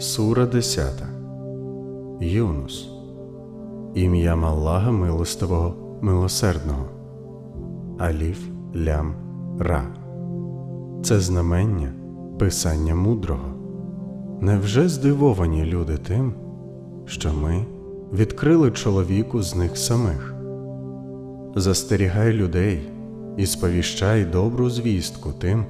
Сура 10. Юнус. Ім'ям Аллаха милостивого, милосердного. Аліф Лям Ра. Це знамення Писання мудрого. Невже здивовані люди тим, що ми відкрили чоловіку з них самих? Застерігай людей і сповіщай добру звістку тим,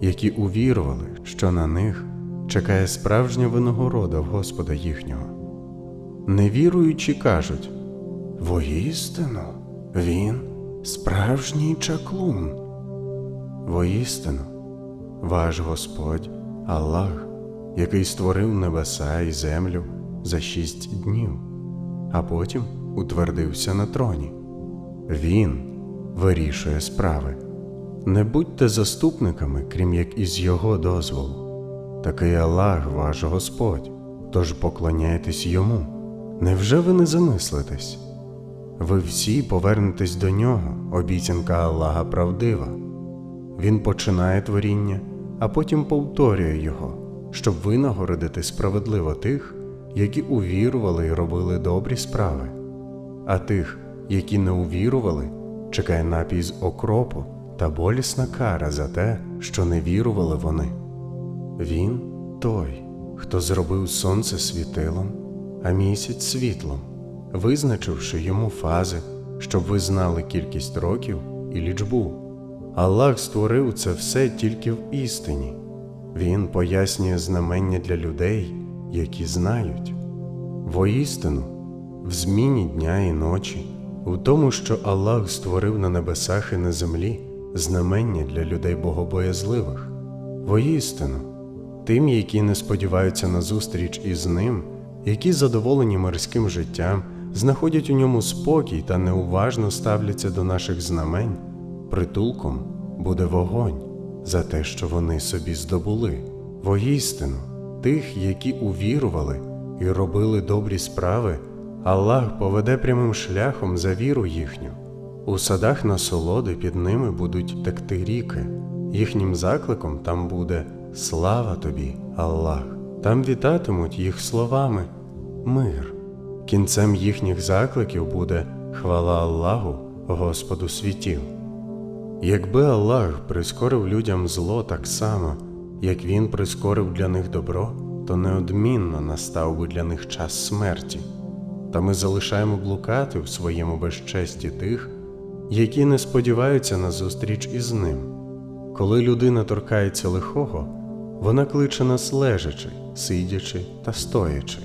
які увірували, що на них чекає справжня винагорода в Господа їхнього. Невіруючі кажуть Воістину, він справжній чаклун. Воістину, ваш Господь Аллах, який створив небеса і землю за шість днів, а потім утвердився на троні. Він вирішує справи. Не будьте заступниками, крім як із Його дозволу. Такий Аллах ваш Господь, тож поклоняйтесь йому. Невже ви не замислитесь? Ви всі повернетесь до нього, обіцянка Аллаха правдива. Він починає творіння, а потім повторює його, щоб винагородити справедливо тих, які увірували і робили добрі справи, а тих, які не увірували, чекає напій з окропу та болісна кара за те, що не вірували вони. Він той, хто зробив сонце світилом, а місяць світлом, визначивши йому фази, щоб ви знали кількість років і лічбу. Аллах створив це все тільки в істині. Він пояснює знамення для людей, які знають. Воістину, в зміні дня і ночі, у тому, що Аллах створив на небесах і на землі знамення для людей богобоязливих. Воістину, тим, які не сподіваються на зустріч із ним, які задоволені мирським життям, знаходять у ньому спокій та неуважно ставляться до наших знамень, притулком буде вогонь за те, що вони собі здобули. Воістину, тих, які увірували і робили добрі справи, Аллах поведе прямим шляхом за віру їхню. У садах насолоди під ними будуть текти ріки, їхнім закликом там буде Слава тобі, Аллах! Там вітатимуть їх словами Мир. Кінцем їхніх закликів буде хвала Аллаху, Господу світів. Якби Аллах прискорив людям зло так само, як Він прискорив для них добро, то неодмінно настав би для них час смерті. Та ми залишаємо блукати в своєму безчесті тих, які не сподіваються на зустріч із ним. Коли людина торкається лихого, вона кличе нас лежачи, сидячи та стоячи.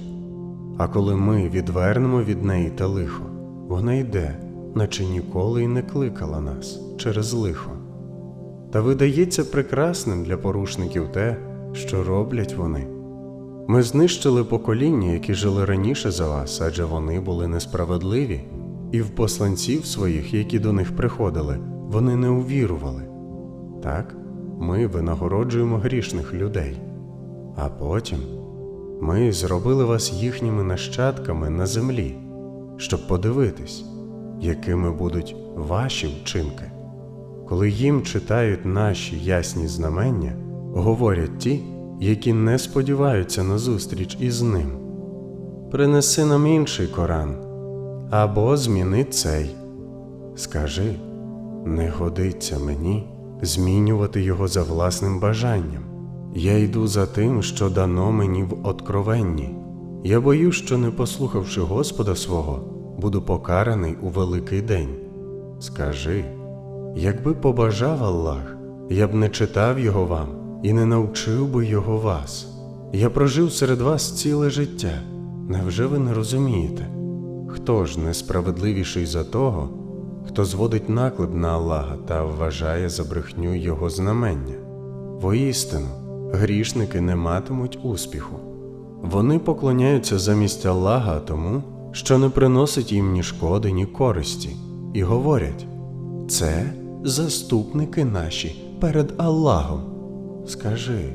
А коли ми відвернемо від неї те лихо, вона йде, наче ніколи й не кликала нас через лихо. Та видається прекрасним для порушників те, що роблять вони. Ми знищили покоління, які жили раніше за вас, адже вони були несправедливі, і в посланців своїх, які до них приходили, вони не увірували. Так, ми винагороджуємо грішних людей, а потім ми зробили вас їхніми нащадками на землі, щоб подивитись, якими будуть ваші вчинки. Коли їм читають наші ясні знамення, говорять ті, які не сподіваються на зустріч із ним. Принеси нам інший Коран або зміни цей. Скажи, не годиться мені змінювати його за власним бажанням. Я йду за тим, що дано мені в откровенні. Я боюсь, що, не послухавши Господа свого, буду покараний у великий день. Скажи, якби побажав Аллах, я б не читав його вам і не навчив би його вас. Я прожив серед вас ціле життя. Невже ви не розумієте? Хто ж несправедливіший за того, хто зводить наклеп на Аллаха та вважає за брехню його знамення? Воістину, грішники не матимуть успіху. Вони поклоняються замість Аллаха тому, що не приносить їм ні шкоди, ні користі, і говорять це заступники наші перед Аллахом. Скажи,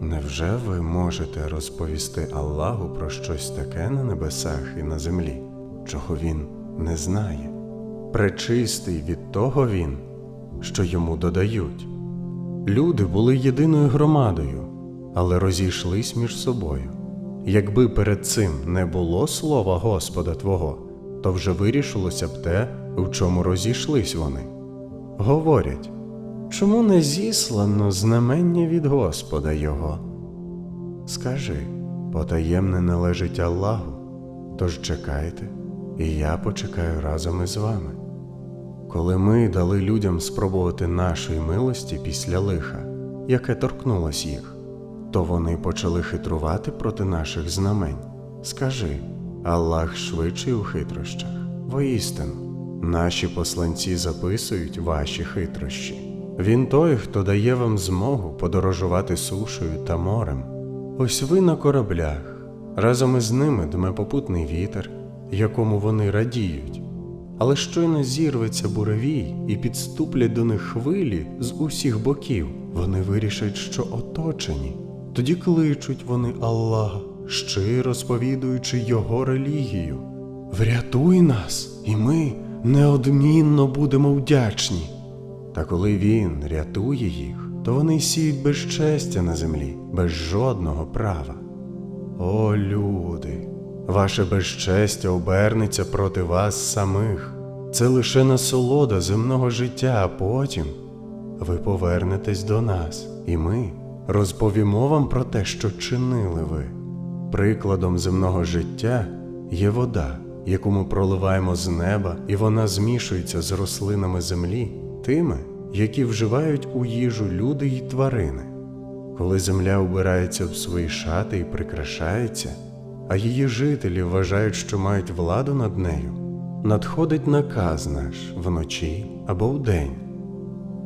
невже ви можете розповісти Аллаху про щось таке на небесах і на землі, чого він не знає? Пречистий від того він, що йому додають. Люди були єдиною громадою, але розійшлись між собою. якби перед цим не було слова Господа Твого, то вже вирішилося б те, в чому розійшлись вони. Говорять, чому не зіслано знамення від Господа Його? Скажи, потаємне належить Аллаху, тож чекайте, і я почекаю разом із вами. Коли ми дали людям спробувати нашої милості після лиха, яке торкнулось їх, то вони почали хитрувати проти наших знамень. Скажи, Аллах швидший у хитрощах. Воістину, наші посланці записують ваші хитрощі. Він той, хто дає вам змогу подорожувати сушею та морем. Ось ви на кораблях, разом із ними дме попутний вітер, якому вони радіють. Але щойно зірветься буревій і підступлять до них хвилі з усіх боків, вони вирішать, що оточені. Тоді кличуть вони Аллаха, щиро сповідуючи Його релігію. Врятуй нас, і ми неодмінно будемо вдячні. Та коли він рятує їх, то вони сіють безчестя на землі, без жодного права. О, люди, ваше безчестя обернеться проти вас самих. Це лише насолода земного життя, а потім ви повернетесь до нас, і ми розповімо вам про те, що чинили ви. Прикладом земного життя є вода, яку ми проливаємо з неба, і вона змішується з рослинами землі, тими, які вживають у їжу люди й тварини. Коли земля убирається в свої шати і прикрашається, а її жителі вважають, що мають владу над нею, надходить наказ наш вночі або вдень,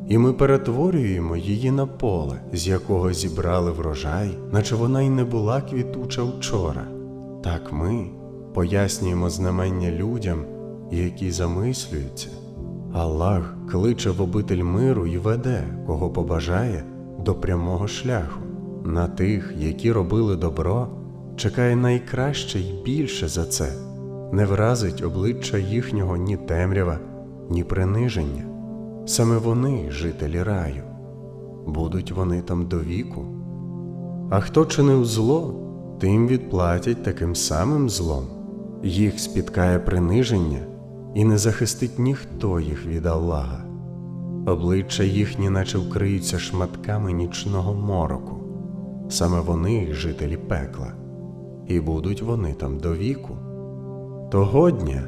і ми перетворюємо її на поле, з якого зібрали врожай, наче вона й не була квітуча вчора. Так ми пояснюємо знамення людям, які замислюються. Аллах кличе в обитель миру і веде, кого побажає, до прямого шляху. На тих, які робили добро, чекає найкраще й більше за це, не вразить обличчя їхнього ні темрява, ні приниження. Саме вони жителі раю, будуть вони там до віку. А хто чинив зло, тим відплатять таким самим злом. Їх спіткає приниження, і не захистить ніхто їх від Аллаха. Обличчя їхні, наче вкриються шматками нічного мороку. Саме вони жителі пекла, і будуть вони там до віку. Того дня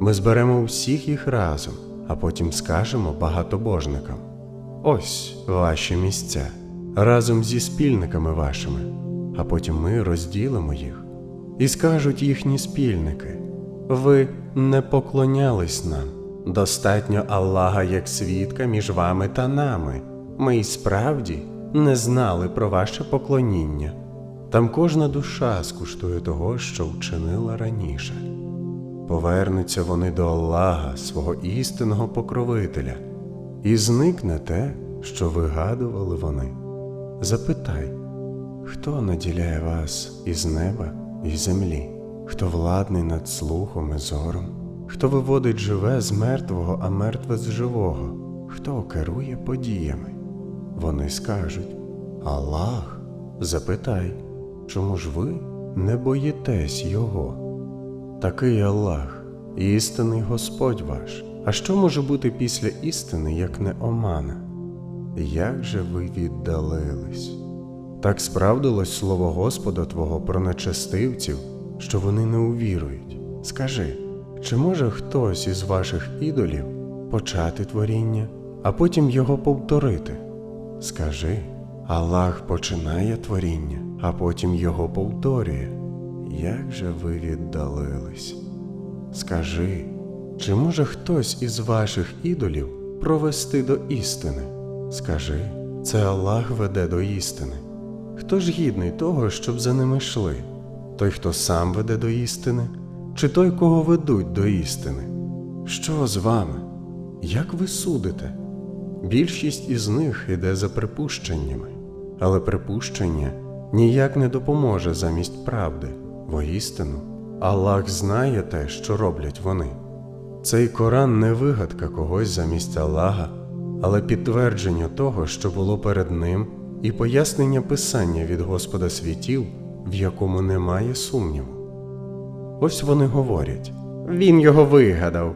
ми зберемо всіх їх разом, а потім скажемо багатобожникам: ось ваші місця разом зі спільниками вашими, а потім ми розділимо їх. І скажуть їхні спільники: ви не поклонялись нам. Достатньо Аллаха як свідка між вами та нами. Ми й справді не знали про ваше поклоніння. Там кожна душа скуштує того, що вчинила раніше. Повернуться вони до Аллаха, свого істинного покровителя, і зникне те, що вигадували вони. Запитай, хто наділяє вас із неба і землі, хто владний над слухом і зором, хто виводить живе з мертвого, а мертве з живого, хто керує подіями. Вони скажуть Аллах, запитай, чому ж ви не боїтесь Його? Такий Аллах, істинний Господь ваш. А що може бути після істини, як не омана? Як же ви віддалились? Так справдилось слово Господа Твого про нечестивців, що вони не увірують. Скажи, чи може хтось із ваших ідолів почати творіння, а потім його повторити? Скажи, Аллах починає творіння, а потім його повторює. Як же ви віддалились? Скажи, чи може хтось із ваших ідолів провести до істини? Скажи, це Аллах веде до істини. Хто ж гідний того, щоб за ними йшли? Той, хто сам веде до істини, чи той, кого ведуть до істини? Що з вами? Як ви судите? Більшість із них іде за припущеннями, але припущення ніяк не допоможе замість правди. Воістину, Аллах знає те, що роблять вони. Цей Коран не вигадка когось замість Аллаха, але підтвердження того, що було перед ним, і пояснення Писання від Господа світів, в якому немає сумніву. Ось вони говорять Він його вигадав.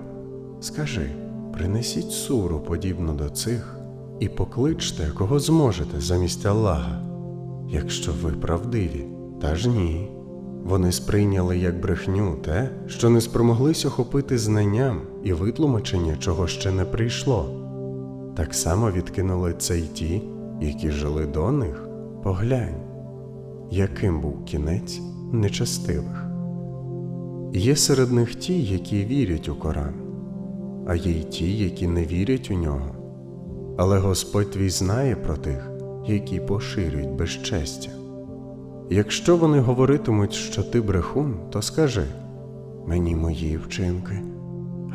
Скажи, принесіть суру, подібну до цих, і покличте, кого зможете замість Аллаха, якщо ви правдиві. Та ж ні. Вони сприйняли як брехню те, що не спромоглись охопити знанням і витлумачення, чого ще не прийшло. Так само відкинули це й ті, які жили до них. Поглянь, яким був кінець нечестивих. Є серед них ті, які вірять у Коран, а є й ті, які не вірять у нього. Але Господь твій знає про тих, які поширюють безчестя. Якщо вони говоритимуть, що ти брехун, то скажи мені мої вчинки,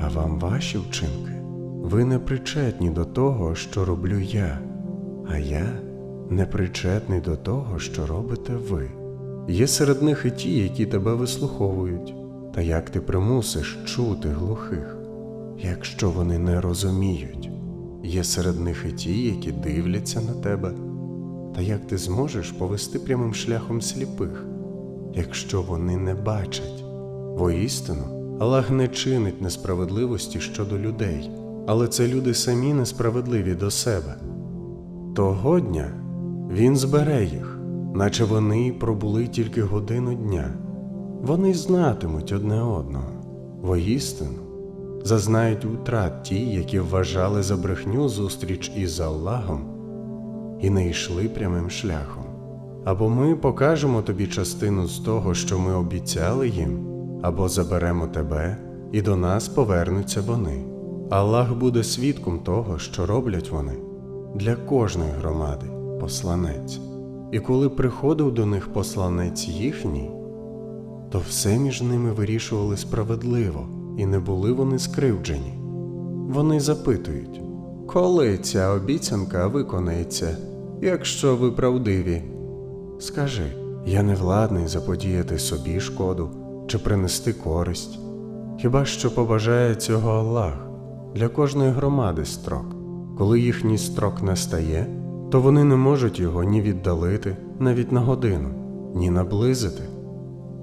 а вам ваші вчинки. Ви не причетні до того, що роблю я, а я не причетний до того, що робите ви. Є серед них і ті, які тебе вислуховують, та як ти примусиш чути глухих, якщо вони не розуміють. Є серед них і ті, які дивляться на тебе. Та як ти зможеш повести прямим шляхом сліпих, якщо вони не бачать? Воістину, Аллах не чинить несправедливості щодо людей, але це люди самі несправедливі до себе. Того дня він збере їх, наче вони пробули тільки годину дня. Вони знатимуть одне одного. Воістину, зазнають утрат ті, які вважали за брехню зустріч із Аллахом і не йшли прямим шляхом. Або ми покажемо тобі частину з того, що ми обіцяли їм, або заберемо тебе, і до нас повернуться вони. Аллах буде свідком того, що роблять вони для кожної громади посланець. І коли приходив до них посланець їхній, то все між ними вирішували справедливо, і не були вони скривджені. Вони запитують, коли ця обіцянка виконається, якщо ви правдиві. Скажи, я не владний заподіяти собі шкоду чи принести користь. Хіба що побажає цього Аллах для кожної громади строк. Коли їхній строк настає, то вони не можуть його ні віддалити навіть на годину, ні наблизити.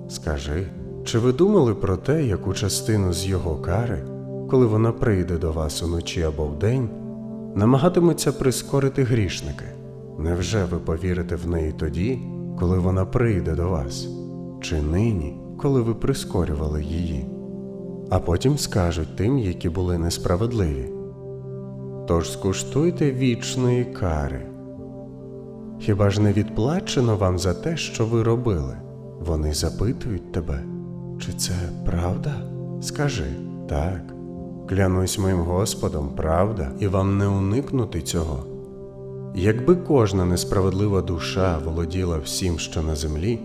Скажи, чи ви думали про те, яку частину з його кари, коли вона прийде до вас уночі або вдень, намагатимуться прискорити грішники? Невже ви повірите в неї тоді, коли вона прийде до вас, чи нині, коли ви прискорювали її? А потім скажуть тим, які були несправедливі. Тож скуштуйте вічної кари. Хіба ж не відплачено вам за те, що ви робили? Вони запитують тебе, чи це правда? Скажи так, клянусь моїм Господом, правда, і вам не уникнути цього. Якби кожна несправедлива душа володіла всім, що на землі,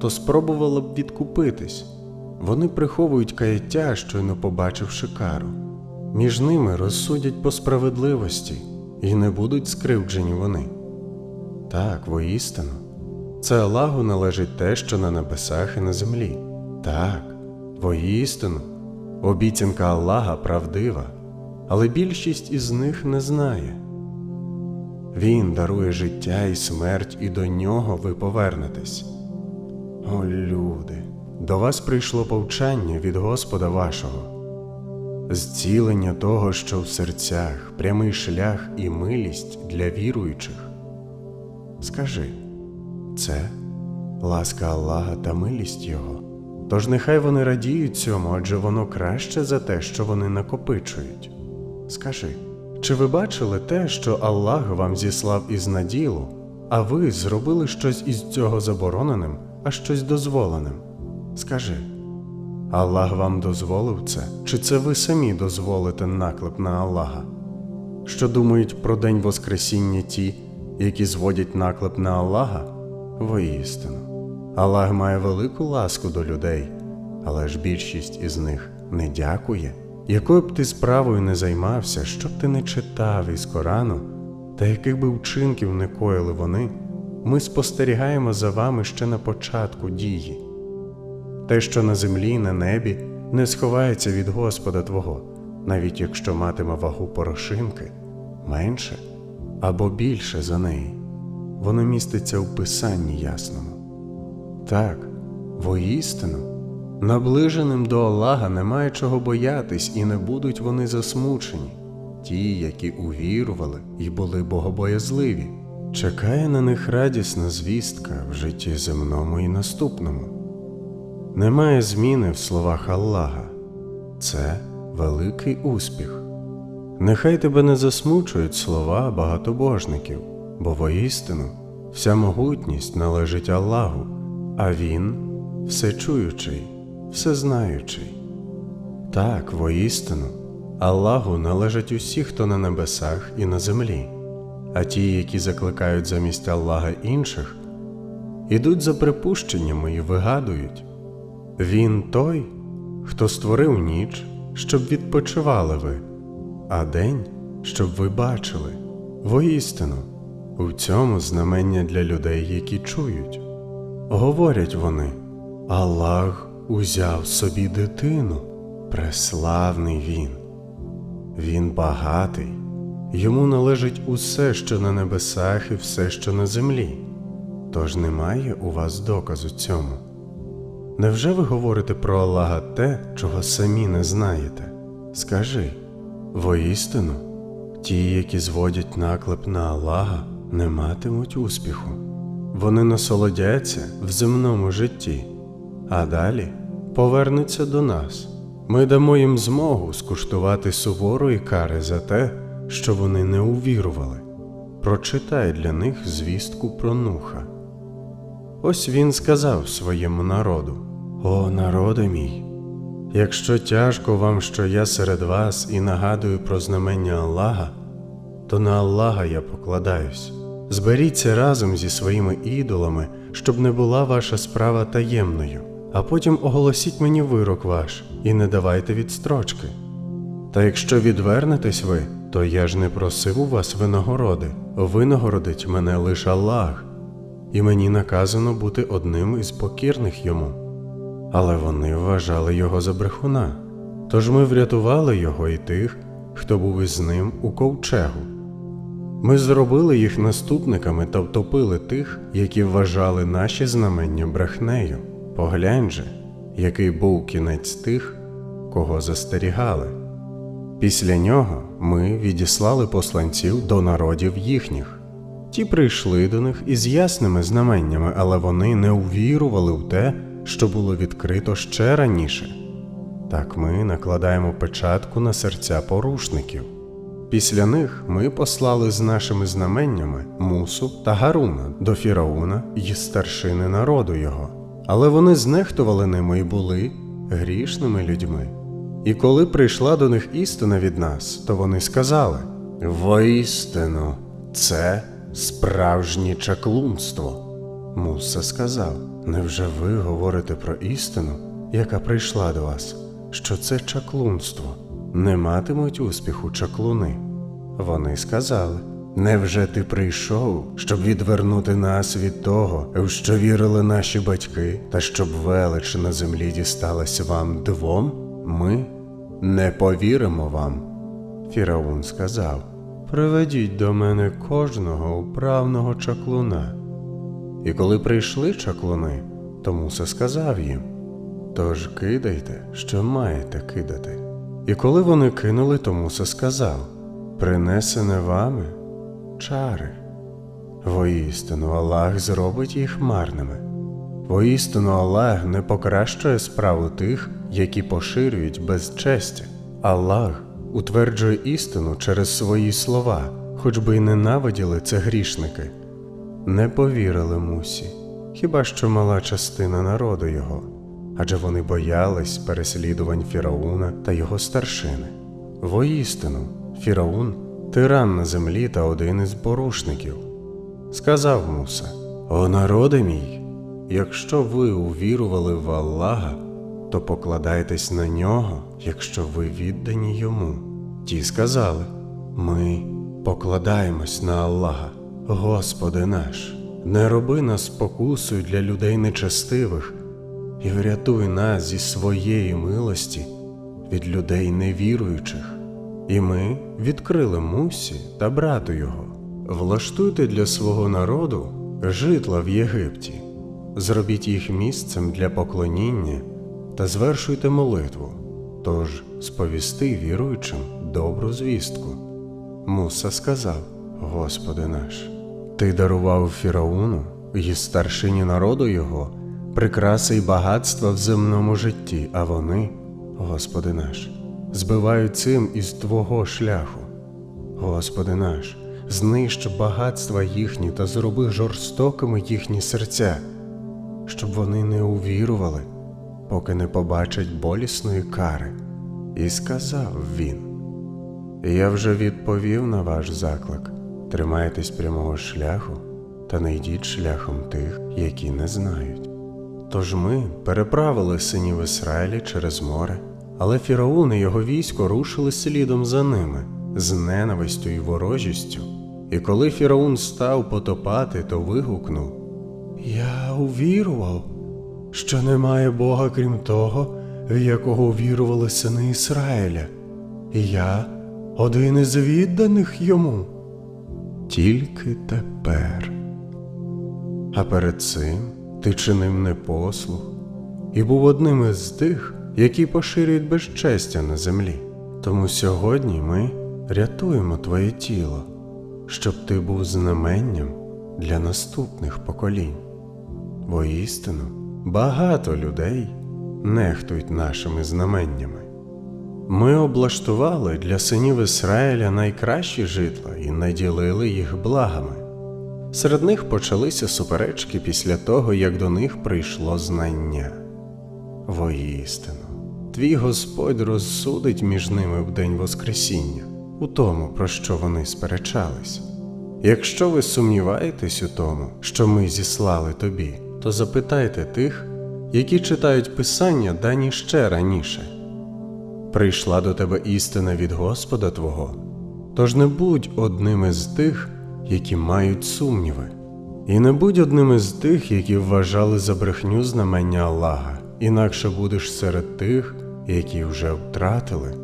то спробувала б відкупитись. Вони приховують каяття, щойно побачивши кару. Між ними розсудять по справедливості і не будуть скривджені вони. Так, воістину, це Аллаху належить те, що на небесах і на землі. Так, воістину, обіцянка Аллаха правдива, але більшість із них не знає. Він дарує життя і смерть, і до нього ви повернетесь. О, люди, до вас прийшло повчання від Господа вашого, зцілення того, що в серцях, прямий шлях і милість для віруючих. Скажи, це ласка Аллаха та милість Його. Тож нехай вони радіють цьому, адже воно краще за те, що вони накопичують. Скажи, чи ви бачили те, що Аллах вам зіслав із наділу, а ви зробили щось із цього забороненим, а щось дозволеним? Скажи, Аллах вам дозволив це, чи це ви самі дозволите наклеп на Аллаха? Що думають про день Воскресіння ті, які зводять наклеп на Аллаха? Воістину. Аллах має велику ласку до людей, але ж більшість із них не дякує. Якою б ти справою не займався, що б ти не читав із Корану, та яких би вчинків не коїли вони, ми спостерігаємо за вами ще на початку дії. Те, що на землі на небі, не сховається від Господа Твого, навіть якщо матиме вагу порошинки, менше або більше за неї. Воно міститься в Писанні ясному. Так, воістину, наближеним до Аллаха немає чого боятись, і не будуть вони засмучені. Ті, які увірували і були богобоязливі, чекає на них радісна звістка в житті земному і наступному. Немає зміни в словах Аллаха. Це великий успіх. Нехай тебе не засмучують слова багатобожників, бо воістину вся могутність належить Аллаху, а Він всечуючий, всезнаючий. Так, воістину, Аллаху належать усі, хто на небесах і на землі, а ті, які закликають замість Аллаха інших, ідуть за припущеннями і вигадують. Він той, хто створив ніч, щоб відпочивали ви, а день, щоб ви бачили. Воістину, у цьому знамення для людей, які чують. Говорять вони, Аллах узяв собі дитину, преславний він. Він багатий, йому належить усе, що на небесах, і все, що на землі. Тож немає у вас доказу цьому. Невже ви говорите про Аллаха те, чого самі не знаєте? Скажи воістину, ті, які зводять наклеп на Аллаха, не матимуть успіху. Вони насолодяться в земному житті, а далі повернуться до нас. Ми дамо їм змогу скуштувати суворої кари за те, що вони не увірували. Прочитай для них звістку про Нуха. Ось він сказав своєму народу: О, народе мій! Якщо тяжко вам, що я серед вас і нагадую про знамення Аллаха, то на Аллаха я покладаюсь. Зберіться разом зі своїми ідолами, щоб не була ваша справа таємною, а потім оголосіть мені вирок ваш і не давайте відстрочки. Та якщо відвернетесь ви, то я ж не просив у вас винагороди, винагородить мене лише Аллах, і мені наказано бути одним із покірних йому. Але вони вважали його за брехуна, тож ми врятували його і тих, хто був із ним у ковчегу. Ми зробили їх наступниками та втопили тих, які вважали наші знамення брехнею. Поглянь же, який був кінець тих, кого застерігали. Після нього ми відіслали посланців до народів їхніх. Ті прийшли до них із ясними знаменнями, але вони не увірували в те, що було відкрито ще раніше. Так ми накладаємо печатку на серця порушників. Після них ми послали з нашими знаменнями Мусу та Гаруна до Фірауна й старшини народу його, але вони знехтували ними і були грішними людьми. І коли прийшла до них істина від нас, то вони сказали: Воістину, це справжнє чаклунство. Муса сказав: Невже ви говорите про істину, яка прийшла до вас, що це чаклунство? Не матимуть успіху чаклуни. Вони сказали: Невже ти прийшов, щоб відвернути нас від того, в що вірили наші батьки, та щоб велич на землі дісталась вам двом? Ми не повіримо вам. Фіраун сказав: Приведіть до мене кожного управного чаклуна. І коли прийшли чаклуни, то Муса сказав їм: Тож кидайте, що маєте кидати. І коли вони кинули, то Муса сказав: Принесене вами чари. Воістину Аллах зробить їх марними. Воістину Аллах не покращує справу тих, які поширюють безчестя. Аллах утверджує істину через свої слова, хоч би й ненавиділи це грішники. Не повірили Мусі, хіба що мала частина народу його, адже вони боялись переслідувань Фірауна та його старшини. Воістину, Фіраун тиран на землі та один із порушників. Сказав Муса: О народе мій, якщо ви увірували в Аллаха, то покладайтесь на нього, якщо ви віддані йому. Ті сказали: Ми покладаємось на Аллаха, Господи наш, не роби нас спокусою для людей нечестивих і врятуй нас зі своєї милості від людей невіруючих. І ми відкрили Мусі та брату його. Влаштуйте для свого народу житла в Єгипті. зробіть їх місцем для поклоніння та звершуйте молитву, тож сповісти віруючим добру звістку. Муса сказав: Господи наш, Ти дарував Фірауну і старшині народу його прикраси й багатства в земному житті, а вони, Господи наш, збивають цим із Твого шляху. Господи наш, знищ багатства їхні та зроби жорстокими їхні серця, щоб вони не увірували, поки не побачать болісної кари. І сказав він: Я вже відповів на ваш заклик. Тримайтесь прямого шляху та не йдіть шляхом тих, які не знають. Тож ми переправили синів Ізраїлі через море, але Фіраун і його військо рушили слідом за ними з ненавистю і ворожістю. І коли Фіраун став потопати, то вигукнув: Я увірував, що немає Бога крім того, в якого вірували сини Ізраїля, і я один із відданих йому. Тільки тепер. А перед цим ти чинив непослух і був одним із тих, які поширюють безчестя на землі. Тому сьогодні ми рятуємо твоє тіло, щоб ти був знаменням для наступних поколінь. Воістину, багато людей нехтують нашими знаменнями. Ми облаштували для синів Ізраїля найкращі житла і наділили їх благами. Серед них почалися суперечки після того, як до них прийшло знання. Воістину, твій Господь розсудить між ними в день Воскресіння, у тому, про що вони сперечались. Якщо ви сумніваєтесь у тому, що ми зіслали тобі, то запитайте тих, які читають Писання дані ще раніше. Прийшла до тебе істина від Господа Твого, тож не будь одним із тих, які мають сумніви, і не будь одним із тих, які вважали за брехню знамення Аллаха, інакше будеш серед тих, які вже втратили.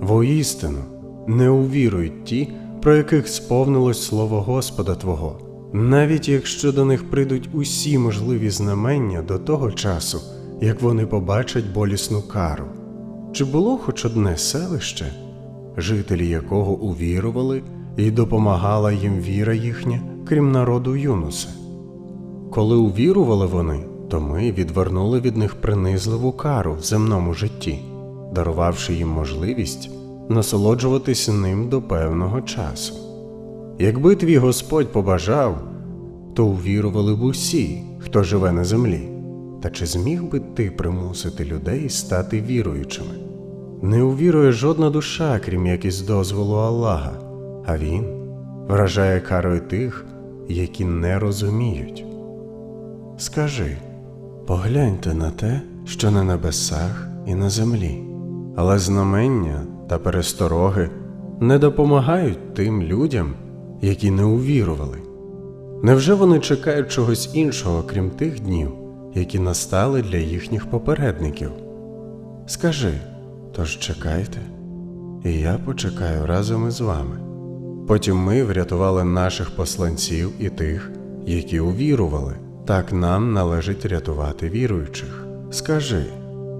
Воістину, не увірують ті, про яких сповнилось слово Господа Твого, навіть якщо до них прийдуть усі можливі знамення до того часу, як вони побачать болісну кару. Чи було хоч одне селище, жителі якого увірували і допомагала їм віра їхня, крім народу Юнуса? Коли увірували вони, то ми відвернули від них принизливу кару в земному житті, дарувавши їм можливість насолоджуватися ним до певного часу. Якби твій Господь побажав, то увірували б усі, хто живе на землі. Та чи зміг би ти примусити людей стати віруючими? Не увірує жодна душа, крім як із дозволу Аллаха, а Він вражає карою тих, які не розуміють. Скажи, погляньте на те, що на небесах і на землі, але знамення та перестороги не допомагають тим людям, які не увірували. Невже вони чекають чогось іншого, крім тих днів, які настали для їхніх попередників? Скажи, тож чекайте, і я почекаю разом із вами. Потім ми врятували наших посланців і тих, які увірували. Так нам належить рятувати віруючих. Скажи,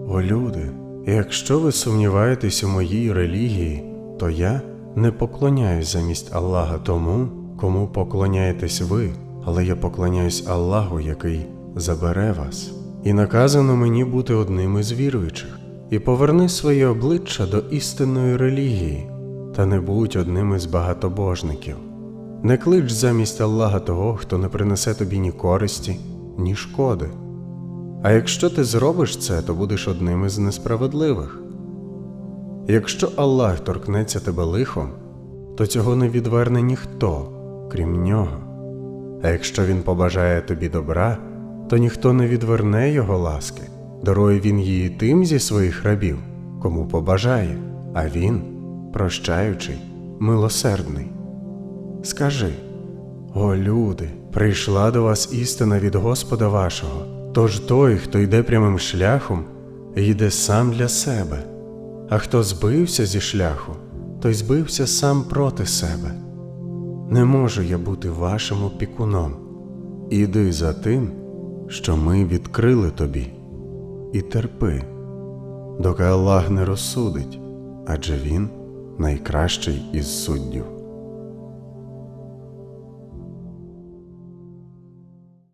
о люди, якщо ви сумніваєтесь у моїй релігії, то я не поклоняюсь замість Аллаха тому, кому поклоняєтесь ви, але я поклоняюсь Аллаху, який забере вас. І наказано мені бути одним із віруючих, і поверни своє обличчя до істинної релігії, та не будь одним із багатобожників. Не клич замість Аллаха того, хто не принесе тобі ні користі, ні шкоди. А якщо ти зробиш це, то будеш одним із несправедливих. Якщо Аллах торкнеться тебе лихом, то цього не відверне ніхто, крім нього. А якщо він побажає тобі добра, то ніхто не відверне його ласки, дарує він її тим зі своїх рабів, кому побажає, а він, прощаючий, милосердний. Скажи, о люди, прийшла до вас істина від Господа вашого, тож той, хто йде прямим шляхом, йде сам для себе, а хто збився зі шляху, той збився сам проти себе. Не можу я бути вашим опікуном. Іди за тим, що ми відкрили тобі, і терпи, доки Аллах не розсудить, адже Він найкращий із суддів.